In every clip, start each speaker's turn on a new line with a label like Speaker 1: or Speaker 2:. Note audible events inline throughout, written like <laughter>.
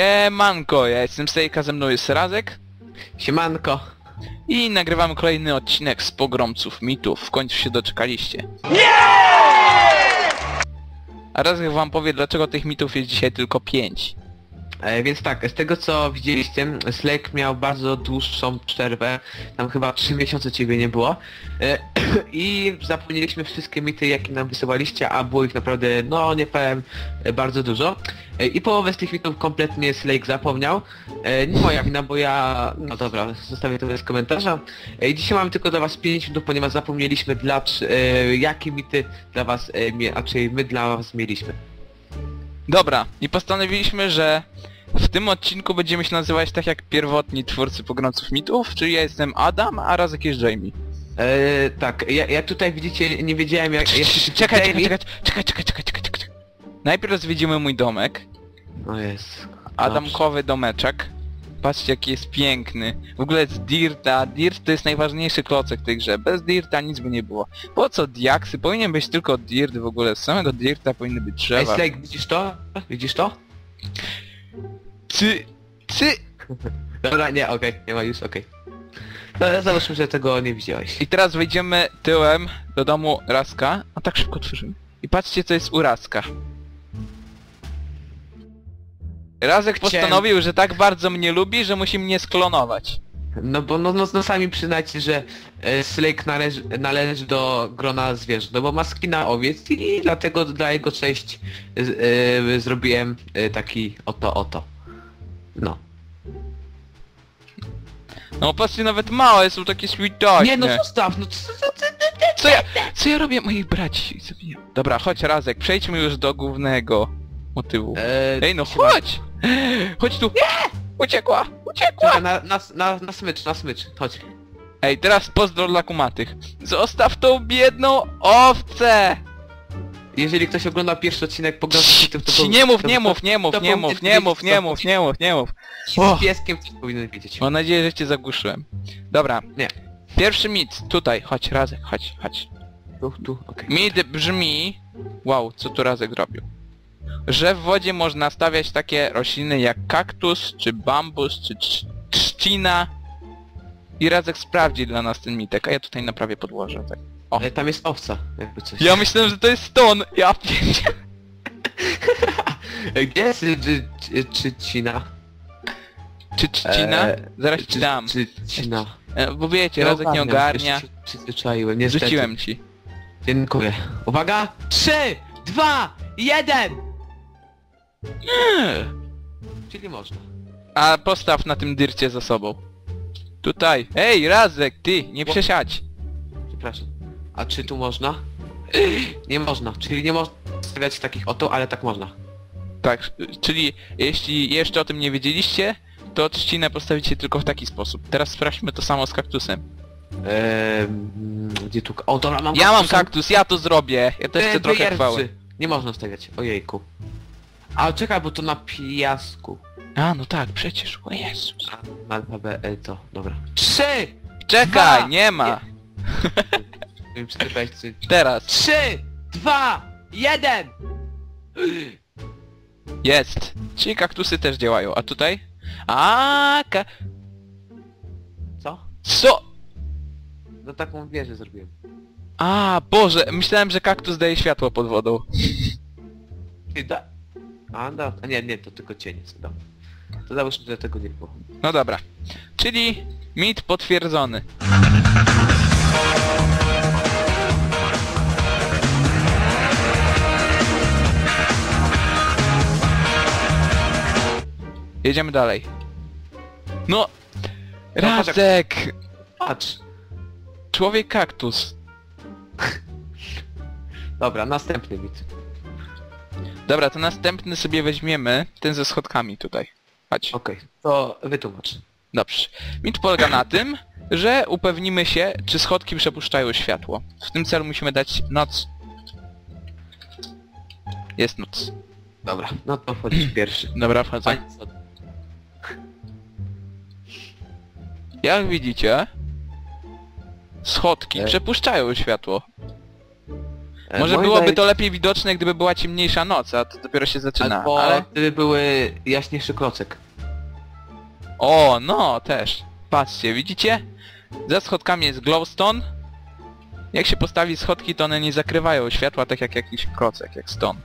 Speaker 1: Siemanko, ja jestem Stejka, ze mną jest Razek
Speaker 2: Siemanko.
Speaker 1: i nagrywamy kolejny odcinek z Pogromców Mitów. W końcu się doczekaliście. A Razek wam powie, dlaczego tych mitów jest dzisiaj tylko 5.
Speaker 2: E, więc tak, z tego co widzieliście, Slake miał bardzo dłuższą przerwę, tam chyba 3 miesiące ciebie nie było. E, <clears throat> I zapomnieliśmy wszystkie mity jakie nam wysyłaliście, a było ich naprawdę, no nie powiem, e, bardzo dużo. I połowę z tych mitów kompletnie Slake zapomniał. Nie moja wina, bo ja... No dobra, zostawię to bez komentarza. Dzisiaj mamy tylko dla was 5 minut, ponieważ zapomnieliśmy dla, jakie mity dla was, czyli my dla was mieliśmy.
Speaker 1: Dobra, i postanowiliśmy, że w tym odcinku będziemy się nazywać tak jak pierwotni twórcy Pogromców Mitów, czyli ja jestem Adam, a Razek jest Jamie.
Speaker 2: E, tak, ja, jak tutaj widzicie, nie wiedziałem jak... jak się
Speaker 1: Czekaj, czekaj, czekaj, czekaj, czekaj, czekaj, czekaj, czekaj. Najpierw zwiedzimy mój domek,
Speaker 2: O jest.
Speaker 1: Adamkowy domeczek. Patrzcie jaki jest piękny. W ogóle z Dirta. Dirt to jest najważniejszy klocek w tej grze. Bez Dirta nic by nie było. Po co diaksy? Powinien być tylko Dirt w ogóle. Z samego Dirta powinny być
Speaker 2: Ej,
Speaker 1: drzewa.
Speaker 2: Slake, widzisz to? Widzisz to?
Speaker 1: Cy... Cy...
Speaker 2: Dobra, nie, okej, nie ma już, okej. No, załóżmy, że tego nie widziałeś.
Speaker 1: I teraz wejdziemy tyłem do domu Raska. A tak szybko otworzymy. I patrzcie co jest u Raska. Razek
Speaker 2: Chciałem-
Speaker 1: postanowił, że tak bardzo mnie lubi, że musi mnie sklonować.
Speaker 2: No bo no, no, no sami przyznajcie, że e, Slake należy, należy do grona zwierząt, no bo ma skina owiec i dlatego dla jego cześć e, e, zrobiłem e, taki oto oto. No.
Speaker 1: No patrzcie, nawet małe są takie sweetośnie.
Speaker 2: Nie no zostaw, no co, co, co,
Speaker 1: Co ja, co ja robię moich braci? Zabijam. Dobra, chodź Razek, przejdźmy już do głównego motywu.
Speaker 2: e,
Speaker 1: Ej no chodź! Chodź tu! Nie! Uciekła! Uciekła!
Speaker 2: Czekaj, na, na, na, na smycz, na smycz, chodź.
Speaker 1: Ej, teraz pozdro dla kumatych. Zostaw tą biedną owcę!
Speaker 2: Jeżeli ktoś ogląda pierwszy odcinek po to, to
Speaker 1: Ci, nie mów, nie mów, nie mów, nie mów, nie mów, nie mów, nie mów, nie mów.
Speaker 2: O. Z pieskiem coś powinien wiedzieć.
Speaker 1: Mam nadzieję, że cię zagłuszyłem. Dobra.
Speaker 2: Nie.
Speaker 1: Pierwszy mit. Tutaj, chodź Razek, chodź, chodź.
Speaker 2: Tu, tu, okej.
Speaker 1: Mit brzmi... Wow, co tu Razek zrobił? Że w wodzie można stawiać takie rośliny jak kaktus, czy bambus, czy trz- trzcina. I Razek sprawdzi dla nas ten mitek, a ja tutaj naprawię podłoże. Tak. O.
Speaker 2: Ale tam jest owca, jakby coś.
Speaker 1: Ja myślałem, że to jest ston. Ja pierdzie... <laughs>
Speaker 2: Gdzie jest czy, czy, czy cina?
Speaker 1: Czy trzcina?
Speaker 2: Eee,
Speaker 1: Zaraz ci
Speaker 2: Czy,
Speaker 1: dam.
Speaker 2: czy cina?
Speaker 1: E, Bo wiecie, Razek nie ogarnia.
Speaker 2: Się Przyzwyczaiłem, niestety.
Speaker 1: Rzuciłem ci.
Speaker 2: Dziękuję. Uwaga! 3, 2, 1! Czyli można.
Speaker 1: A postaw na tym dyrcie za sobą. Tutaj. Ej, Razek, ty, nie przesiadź.
Speaker 2: Przepraszam. A czy tu można? Nie można, czyli nie można stawiać takich oto, ale tak można.
Speaker 1: Tak, czyli jeśli jeszcze o tym nie wiedzieliście, to trzcinę postawicie tylko w taki sposób. Teraz sprawdźmy to samo z kaktusem.
Speaker 2: Eee, gdzie tu... O, dobra, mam
Speaker 1: Ja mam kaktus, ja to zrobię. Ja też chcę
Speaker 2: Eee,
Speaker 1: trochę chwały.
Speaker 2: Nie można stawiać, ojejku. A czekaj, bo to na piasku.
Speaker 1: A, no tak, przecież, o Jezus.
Speaker 2: A, Alfabet, e, to, dobra. Trzy!
Speaker 1: Czekaj,
Speaker 2: Dwa.
Speaker 1: nie ma. <laughs>
Speaker 2: Wiem.
Speaker 1: Teraz.
Speaker 2: Trzy, dwa, jeden!
Speaker 1: Jest. Czyli kaktusy też działają. A tutaj? A, ka...
Speaker 2: Co?
Speaker 1: Co?
Speaker 2: No taką wieżę zrobiłem.
Speaker 1: A, Boże, myślałem, że kaktus daje światło pod wodą.
Speaker 2: Ty da... A, no, a nie, nie, to tylko cieniec, dobra. To załóżmy, że tego nie było.
Speaker 1: No dobra. Czyli mit potwierdzony. Jedziemy dalej. No!
Speaker 2: patrz jak-
Speaker 1: Razek!
Speaker 2: Patrz!
Speaker 1: Człowiek kaktus. <laughs>
Speaker 2: Dobra, następny mit.
Speaker 1: Dobra, to następny sobie weźmiemy. Ten ze schodkami tutaj. Chodź.
Speaker 2: Okej, to wytłumacz.
Speaker 1: Dobrze. Mit polega na tym, że upewnimy się, czy schodki przepuszczają światło. W tym celu musimy dać noc. Jest noc.
Speaker 2: Dobra, no to wchodzisz <clears throat> pierwszy.
Speaker 1: Dobra, wchodzę.
Speaker 2: Pani?
Speaker 1: Jak widzicie, schodki
Speaker 2: E.
Speaker 1: przepuszczają światło.
Speaker 2: E,
Speaker 1: Może
Speaker 2: moim
Speaker 1: byłoby
Speaker 2: zdaniem-
Speaker 1: to lepiej widoczne, gdyby była ciemniejsza noc, a to dopiero się zaczyna.
Speaker 2: Albo
Speaker 1: Ale...
Speaker 2: gdyby były jaśniejszy klocek.
Speaker 1: O, no też. Patrzcie, widzicie? Za schodkami jest glowstone. Jak się postawi schodki, to one nie zakrywają światła tak jak jakiś klocek, jak stone.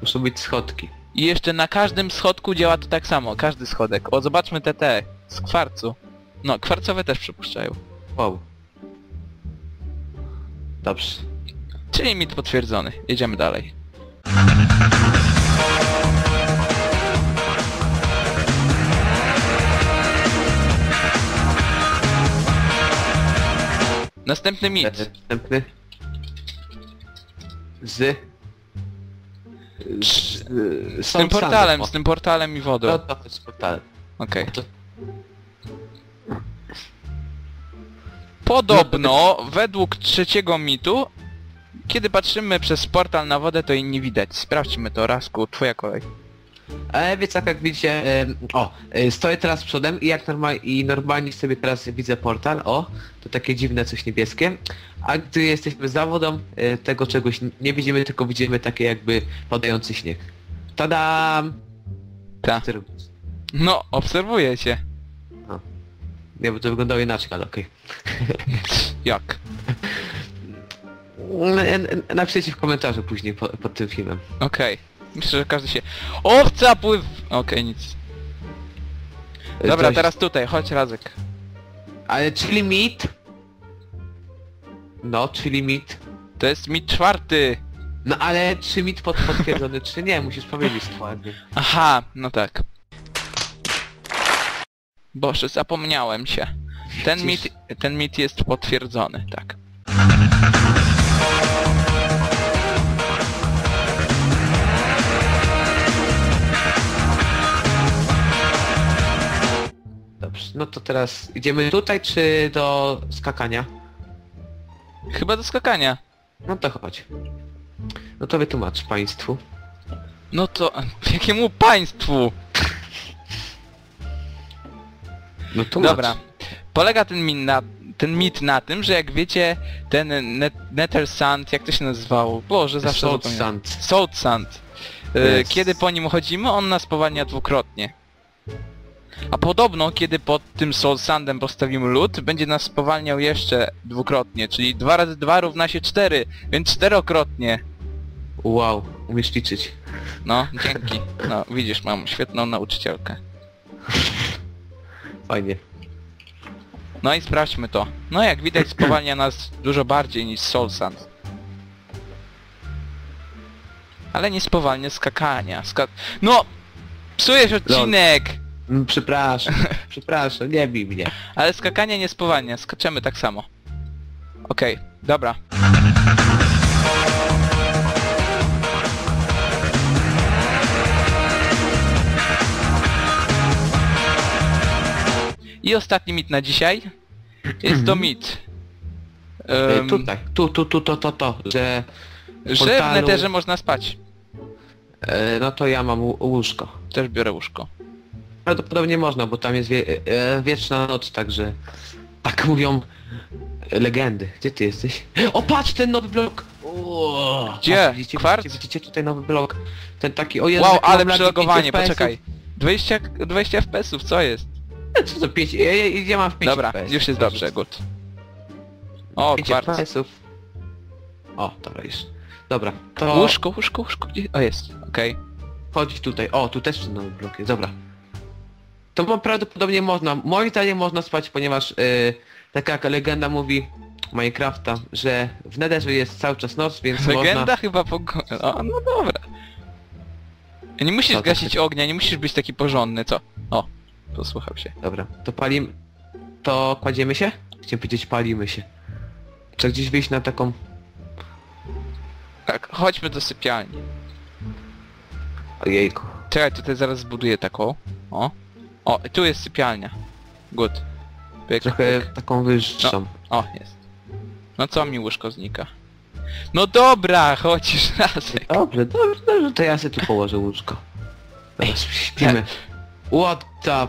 Speaker 2: Muszą być schodki.
Speaker 1: I jeszcze na każdym schodku działa to tak samo, każdy schodek. O, zobaczmy te te, z kwarcu. No, kwarcowe też przypuszczają.
Speaker 2: Wow. Dobrze.
Speaker 1: Czyli mit potwierdzony. Jedziemy dalej. Następny mit.
Speaker 2: Następny. Z... Z,
Speaker 1: Z tym portalem, z tym portalem i wodą.
Speaker 2: No to chodź z portalem.
Speaker 1: Okej.
Speaker 2: To-
Speaker 1: Podobno, według trzeciego mitu, kiedy patrzymy przez portal na wodę, to jej nie widać. Sprawdźmy to, Rasku, twoja kolej.
Speaker 2: E, więc tak jak widzicie, em, o, e, stoję teraz przodem i jak normal, i normalnie sobie teraz widzę portal, o, to takie dziwne coś niebieskie, a gdy jesteśmy za wodą, e, tego czegoś nie widzimy, tylko widzimy takie jakby padający śnieg. Tadam!
Speaker 1: Ta. No, obserwuję cię.
Speaker 2: Nie, bo to wyglądało inaczej, ale okej. <laughs>
Speaker 1: Jak?
Speaker 2: N- n- Napiszcie w komentarzu później po, pod tym filmem.
Speaker 1: Okej. Myślę, że każdy się... Owca pływ... Okej, nic. Dobra,
Speaker 2: coś-
Speaker 1: teraz tutaj, chodź Razek.
Speaker 2: Ale czyli mit? No, czyli mit.
Speaker 1: To jest mit czwarty.
Speaker 2: No ale czy mit pod, potwierdzony, czy nie? Musisz powiedzieć dokładnie.
Speaker 1: Aha, no tak. Boże, zapomniałem się. Ten mit, ten mit jest potwierdzony, tak.
Speaker 2: Dobrze, no to teraz idziemy tutaj, czy do skakania?
Speaker 1: Chyba do skakania.
Speaker 2: No to chodź. No to wytłumacz państwu.
Speaker 1: No to... <laughs> Jakiemu państwu?
Speaker 2: No tłumacz.
Speaker 1: Dobra. Polega ten mit, na, ten mit na tym, że jak wiecie, ten net, Nether Sand, jak to się nazywało? Boże, zawsze
Speaker 2: Salt sand.
Speaker 1: Salt Sand. Y,
Speaker 2: Jest.
Speaker 1: Kiedy po nim chodzimy, on nas spowalnia dwukrotnie. A podobno, kiedy pod tym Salt Sandem postawimy lód, będzie nas spowalniał jeszcze dwukrotnie, czyli 2 razy 2 równa się 4, więc czterokrotnie.
Speaker 2: Wow, umiesz liczyć.
Speaker 1: No, dzięki. No, widzisz, mam świetną nauczycielkę.
Speaker 2: Fajnie.
Speaker 1: No i sprawdźmy to. No jak widać spowalnia nas dużo bardziej niż Soul Sand. Ale nie spowalnia skakania. Ska... No! Psujesz odcinek!
Speaker 2: Mm, Przepraszam, <laughs> przepraszam, nie bij mnie.
Speaker 1: Ale skakania nie spowalnia, skaczemy tak samo. Okej, dobra. I ostatni mit na dzisiaj. Jest to mit.
Speaker 2: E,
Speaker 1: Em,
Speaker 2: tutaj, tu, tu, tu, to, to, to, że...
Speaker 1: że w
Speaker 2: portalu-
Speaker 1: neterze można spać.
Speaker 2: E, no to ja mam łó- łóżko.
Speaker 1: Też biorę łóżko.
Speaker 2: Prawdopodobnie można, bo tam jest wie, e, wieczna noc, także... Tak <laughs> mówią legendy. Gdzie ty jesteś? O, patrz ten nowy blok! O,
Speaker 1: Gdzie?
Speaker 2: Patrz, widzicie,
Speaker 1: Kwarc?
Speaker 2: widzicie, widzicie tutaj nowy blok? Ten taki, o Jezu,
Speaker 1: Wow, ale przelogowanie,
Speaker 2: 5 FPS-ów.
Speaker 1: poczekaj. 20, 20 FPS-ów, co jest?
Speaker 2: Co to 5? Ja, ja, ja mam w 5
Speaker 1: Dobra,
Speaker 2: FPS.
Speaker 1: już jest dobrze, good. O,
Speaker 2: 5
Speaker 1: kwarc.
Speaker 2: FPS-ów. O, dobra już. Dobra, to
Speaker 1: Łóżko, łóżko, łóżko, gdzie? O, jest, okej.
Speaker 2: chodź tutaj. O, tu też ten nowy blok jest, dobra. To mo- prawdopodobnie można, moim zdaniem można spać, ponieważ yy, taka jak legenda mówi Minecrafta, że w Netherze jest cały czas noc, więc <laughs>
Speaker 1: Legenda
Speaker 2: można...
Speaker 1: chyba po... O, no dobra. Nie musisz
Speaker 2: Co to
Speaker 1: gasić ognia, nie musisz być taki porządny, co? O, posłuchał się.
Speaker 2: Dobra, to palim... To kładziemy się? Chciałem powiedzieć palimy się. Trzeba gdzieś wyjść na taką...
Speaker 1: Tak, chodźmy do sypialni.
Speaker 2: Ojejku.
Speaker 1: Czekaj, tutaj zaraz zbuduję taką. O. O, tu jest sypialnia. Good. Pyk,
Speaker 2: Trochę
Speaker 1: pyk.
Speaker 2: taką wyższą.
Speaker 1: O, jest. No co mi łóżko znika? No dobra, chodzisz razem.
Speaker 2: Dobrze, dobrze, dobrze, to ja sobie tu położę łóżko. Dobra, śpimy. What the...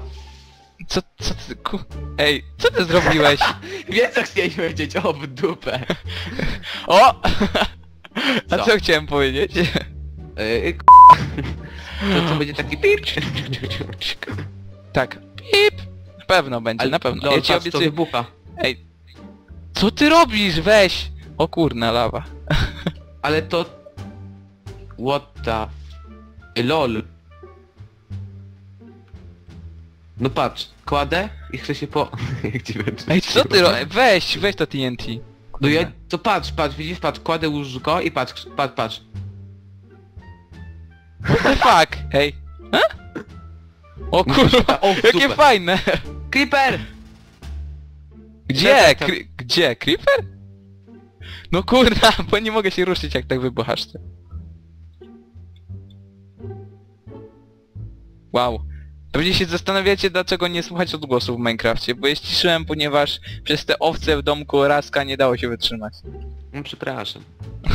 Speaker 1: Co, co ty, ku... Ej, co ty zrobiłeś? <laughs>
Speaker 2: Wiem co chciałeś powiedzieć, o w dupę.
Speaker 1: O! A
Speaker 2: Co?
Speaker 1: co chciałem powiedzieć?
Speaker 2: Yy, k- to będzie taki pip.
Speaker 1: Tak. Pip! Na pewno będzie, na pewno.
Speaker 2: No,
Speaker 1: ja ci obiecuję...
Speaker 2: wybucha.
Speaker 1: Ej, co ty robisz? Weź! O kurna, lawa.
Speaker 2: Ale to... What the... LOL. No patrz, kładę i chcę się po... <laughs> Jak ci
Speaker 1: Ej, co ty robisz? Weź, weź to TNT.
Speaker 2: No ja... To patrz, patrz, widzisz, patrz, kładę łóżko i patrz, patrz, patrz.
Speaker 1: What the fuck? Ej. A? O kurwa,
Speaker 2: O, w
Speaker 1: jakie
Speaker 2: dupę.
Speaker 1: fajne!
Speaker 2: Creeper!
Speaker 1: Gdzie? Kri gdzie? Creeper? No kurna, <laughs> bo nie mogę się ruszyć jak tak wybuchasz. Wow. Pewnie się zastanawiacie dlaczego nie słuchać odgłosów w Minecrafcie, bo je ściszyłem, ponieważ przez te owce w domku Raska nie dało się wytrzymać.
Speaker 2: No przepraszam. <laughs>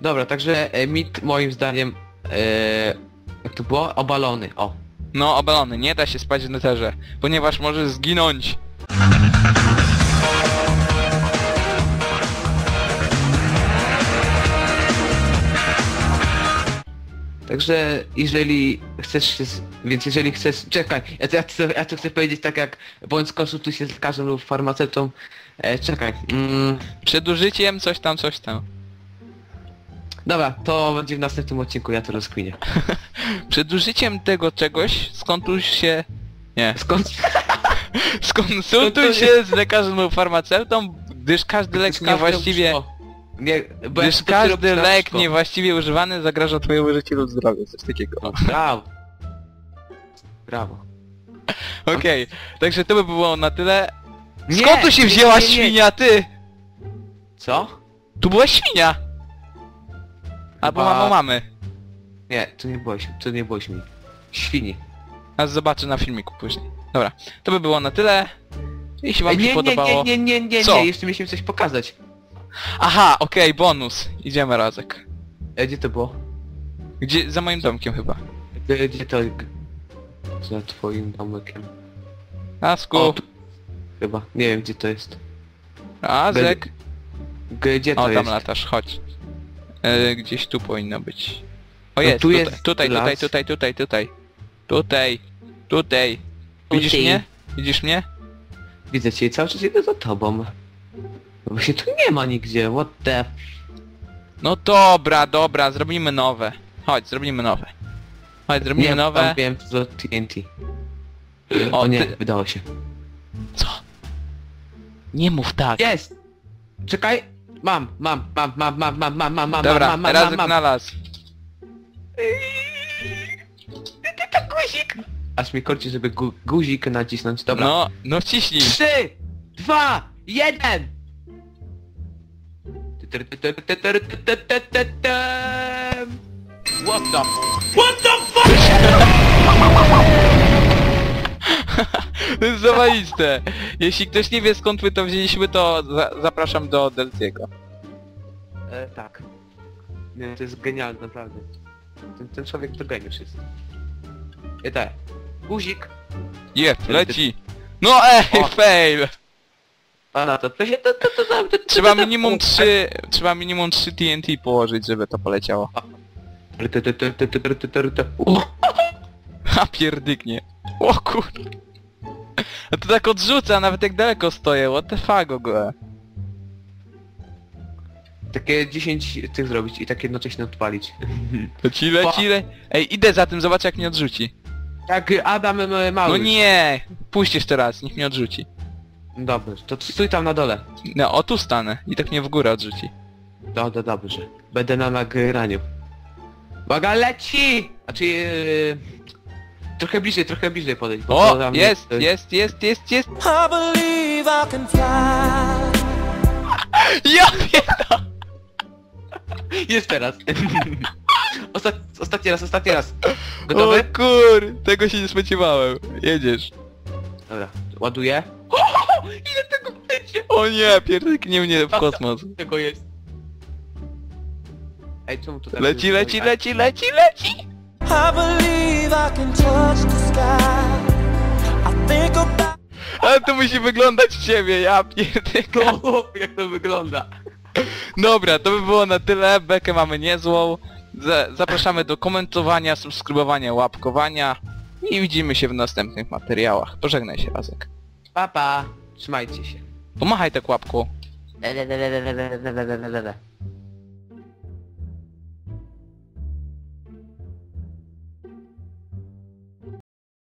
Speaker 2: Dobra, także e, mit moim zdaniem... E, jak to było? Obalony, o.
Speaker 1: No, obalony, nie da się spać w neterze, ponieważ może zginąć.
Speaker 2: Także jeżeli chcesz się... z- Więc jeżeli chcesz... Czekaj, ja, to- ja, to- ja to chcę powiedzieć tak jak... Bądź skonsultuj się z lekarzem lub farmaceutą. E, czekaj. Mm,
Speaker 1: Przed użyciem coś tam, coś tam.
Speaker 2: dobra, to będzie w następnym odcinku, ja to rozkminię. <laughs>
Speaker 1: Przed użyciem tego czegoś skontuj się... Nie.
Speaker 2: Skąd... <laughs>
Speaker 1: Skonsultuj się z lekarzem lub farmaceutą, gdyż każdy lek niewłaściwie...
Speaker 2: Nie, bo dopiero
Speaker 1: każdy lek niewłaściwie używany zagraża twojemu życiu lub zdrowiu, coś takiego.
Speaker 2: No, brawo. Brawo.
Speaker 1: Okej, także to by było na tyle.
Speaker 2: Nie,
Speaker 1: Skąd tu się
Speaker 2: nie,
Speaker 1: wzięła
Speaker 2: nie, nie.
Speaker 1: świnia, ty?
Speaker 2: Co?
Speaker 1: Tu była świnia! Albo
Speaker 2: Chyba-
Speaker 1: mamo mamy.
Speaker 2: Nie, to nie było, śmi- to nie było śmi. Świni.
Speaker 1: A zobaczę na filmiku później. Dobra, to by było na tyle. Jeśli wam
Speaker 2: Ej,
Speaker 1: się
Speaker 2: nie, nie,
Speaker 1: podobało...
Speaker 2: nie, nie, nie, nie,
Speaker 1: Co?
Speaker 2: nie, jeszcze mieliśmy coś pokazać.
Speaker 1: Aha, okej, bonus. Idziemy razek.
Speaker 2: E, gdzie to było?
Speaker 1: Gdzie? Za moim domkiem chyba.
Speaker 2: Gdzie, gdzie to... Za twoim domkiem.
Speaker 1: Asku,
Speaker 2: O, tu, chyba. Nie wiem, gdzie to jest.
Speaker 1: Azek.
Speaker 2: Gdzie to
Speaker 1: O, tam
Speaker 2: jest?
Speaker 1: latasz, chodź. E, gdzieś tu powinno być. O
Speaker 2: No
Speaker 1: jest,
Speaker 2: tu
Speaker 1: tutaj,
Speaker 2: jest
Speaker 1: tutaj, tutaj,
Speaker 2: las.
Speaker 1: tutaj, tutaj, tutaj. Tutaj, tutaj. Widzisz
Speaker 2: Tutaj.
Speaker 1: mnie? Widzisz mnie?
Speaker 2: Widzę cię i cały czas idę za tobą. Właśnie tu nie ma nigdzie, what the...
Speaker 1: No dobra, dobra, zrobimy nowe. Chodź, zrobimy nowe. Chodź, zrobimy
Speaker 2: Nie,
Speaker 1: nowe.
Speaker 2: wiem, to TNT.
Speaker 1: O,
Speaker 2: O nie,
Speaker 1: ty-
Speaker 2: wydało się.
Speaker 1: Co? Nie mów tak.
Speaker 2: Jest! Czekaj! Mam, mam, mam, mam, mam, mam, mam, mam, mam,
Speaker 1: Dobra,
Speaker 2: mam, mam,
Speaker 1: teraz
Speaker 2: mam, mam.
Speaker 1: znalazł.
Speaker 2: To guzik! Aż mi korci, żeby gu guzik nacisnąć. Dobra.
Speaker 1: No, no wciśnij.
Speaker 2: Trzy, dwa, jeden! What the... <laughs>
Speaker 1: To jest zawaliste. Jeśli ktoś nie wie skąd my to wzięliśmy, to za zapraszam do Delciego.
Speaker 2: E, tak. Nie, to jest genialne, naprawdę. Ten, ten człowiek to geniusz jest. I tak. Guzik.
Speaker 1: Jep, leci. No ej,
Speaker 2: O.
Speaker 1: fail.
Speaker 2: To, to się to, to, to, to, to, to
Speaker 1: Trzeba minimum 3, trzeba minimum 3 TNT położyć, żeby to poleciało. A pierdyknie. O kurde. A to tak odrzuca, nawet jak daleko stoję, what the fuck ogóle.
Speaker 2: Takie 10 tych zrobić i tak jednocześnie odpalić.
Speaker 1: To ci leci, le... Ej, idę za tym, zobacz jak mnie odrzuci.
Speaker 2: Jak Adam mały.
Speaker 1: No nie! Puść jeszcze raz, niech mnie odrzuci.
Speaker 2: Dobrze, to stój tam na dole.
Speaker 1: No, o tu stanę i tak mnie w górę odrzuci.
Speaker 2: Do, do, dobrze. Będę na nagraniu. Uwaga, leci! Znaczy... Yy, trochę bliżej, trochę bliżej podejść. bo to
Speaker 1: O,
Speaker 2: tam
Speaker 1: jest,
Speaker 2: to-
Speaker 1: jest, jest, jest, jest.
Speaker 3: I believe I can fly. <laughs>
Speaker 1: Ja pierdolę!
Speaker 2: Jest teraz. <laughs> Ostat, ostatni raz, ostatni raz.
Speaker 1: O
Speaker 2: Gotowy?
Speaker 1: kur, tego się nie spodziewałem. Jedziesz.
Speaker 2: Dobra, ładuję. <laughs> Ile tego będzie?
Speaker 1: O nie, pierdyknie mnie w kosmos.
Speaker 2: Tego jest. Ej, czemu to tak
Speaker 1: Leci, leci, leci, leci, leci!
Speaker 3: I believe I can touch the sky. I think about
Speaker 1: Ale to musi wyglądać ciebie, ja pierdykam. <laughs>
Speaker 2: Jak to wygląda.
Speaker 1: Dobra, to by było na tyle. Bekę mamy niezłą. Za- Zapraszamy do komentowania, subskrybowania, łapkowania. I widzimy się w następnych materiałach. Pożegnaj się, Razek.
Speaker 2: Pa, pa. Trzymajcie się.
Speaker 1: Pomachaj tak łapką.
Speaker 2: Le,